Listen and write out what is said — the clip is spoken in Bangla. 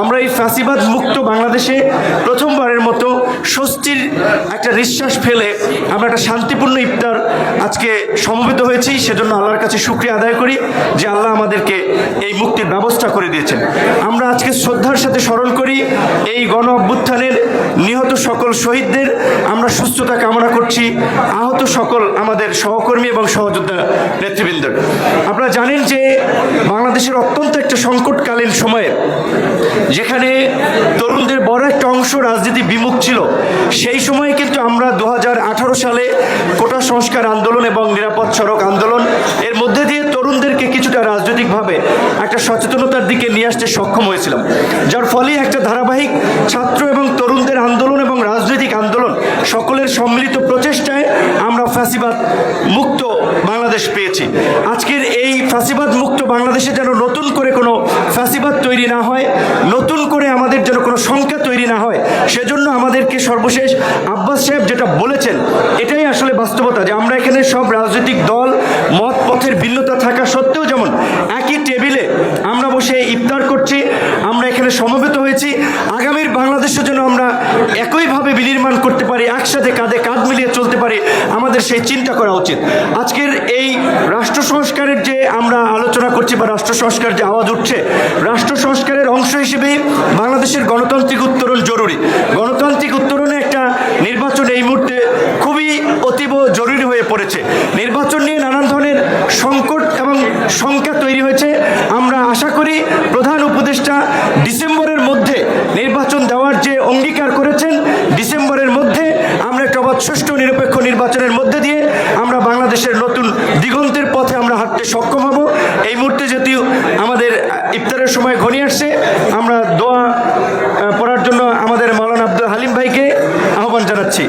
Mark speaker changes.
Speaker 1: আমরা এই ফ্যাসিবাদ মুক্ত বাংলাদেশে প্রথমবারের মতো স্বস্তির একটা নিঃশ্বাস ফেলে আমরা একটা শান্তিপূর্ণ ইফতার আজকে সমবেত হয়েছি। সেজন্য আল্লাহর কাছে শুক্রিয়া আদায় করি যে আল্লাহ আমাদেরকে এই মুক্তির ব্যবস্থা করে দিয়েছেন। আমরা আজকে শ্রদ্ধার সাথে স্মরণ করি, এই গণ অভ্যুত্থানের নিহত সকল শহীদদের। আমরা সুস্থতা কামনা করছি, আহত সকল আমাদের সহকর্মী এবং সহযোদ্ধা নেতৃবৃন্দ আপনারা জানেন যে বাংলাদেশের অত্যন্ত একটা সংকটকালীন সময়ে, যেখানে তরুণদের বড় একটা অংশ রাজনীতি বিমুখ ছিল, সেই সময়ে কিন্তু আমরা দু হাজার আঠারো সালে কোটা সংস্কার আন্দোলন এবং নিরাপদ সড়ক আন্দোলন একটা সচেতনতার দিকে নিয়ে আসতে সক্ষম হয়েছিলাম, যার ফলে একটা ধারাবাহিক ছাত্র এবং তরুণদের আন্দোলন এবং রাজনৈতিক আন্দোলন সকলের সম্মিলিত প্রচেষ্টায় আমরা ফ্যাসিবাদ মুক্ত বাংলাদেশ পেয়েছি। আজকের এই ফাঁসিবাদ মুক্ত বাংলাদেশে যেন নতুন করে কোনো ফ্যাসিবাদ তৈরি না হয়, নতুন করে আমাদের যেন কোনো সংখ্যা তৈরি না হয়, সেজন্য আমাদেরকে সর্বশেষ আব্বাস সাহেব যেটা বলেছেন, এটাই আসলে বাস্তবতা যে আমরা এখানে সব রাজনৈতিক দল মত পথের ভিন্নতা থাকা সত্ত্বেও যেমন একই টেবিলে আমরা বসে ইফতার করছি আমরা এখানে সমবেত হয়েছি। আগামীর বাংলাদেশও যেন আমরা একইভাবে বিনির্মাণ করতে পারি, একসাথে কাঁধে কাঁধ মিলিয়ে চলতে পারি। আমাদের সেই চিন্তা করা উচিত। আজকের এই রাষ্ট্র সংস্কারের যে আমরা আলোচনা করছি বা রাষ্ট্র সংস্কার যে আওয়াজ উঠছে, রাষ্ট্র সংস্কারের অংশ হিসেবে বাংলাদেশের গণতান্ত্রিক উত্তরণ জরুরি। গণতান্ত্রিক উত্তরণে একটা নির্বাচন এই মুহূর্তে খুবই অতীব জরুরি হয়ে পড়েছে। নির্বাচন নিয়ে নানান ধরনের সংকট এবং সংখ্যা তৈরি হয়েছে। আমরা আশা করি প্রধান উপদেষ্টা ডিসেম্বরের মধ্যে নির্বাচন দেওয়ার যে অঙ্গীকার করেছেন। ডিসেম্বরের মধ্যে আমরা একটা অবাধ সুষ্ঠু নিরপেক্ষ নির্বাচনের মধ্যে দিয়ে আমরা বাংলাদেশের নতুন দিগন্তের পথে আমরা হাঁটতে সক্ষম হব। এই মুহূর্তে যদিও আমাদের ইফতারের সময় ঘনিয়ে আসছে, আমরা দোয়া পড়ার জন্য আমাদের মাওলানা আব্দুল হালিম ভাইকে আহ্বান জানাচ্ছি।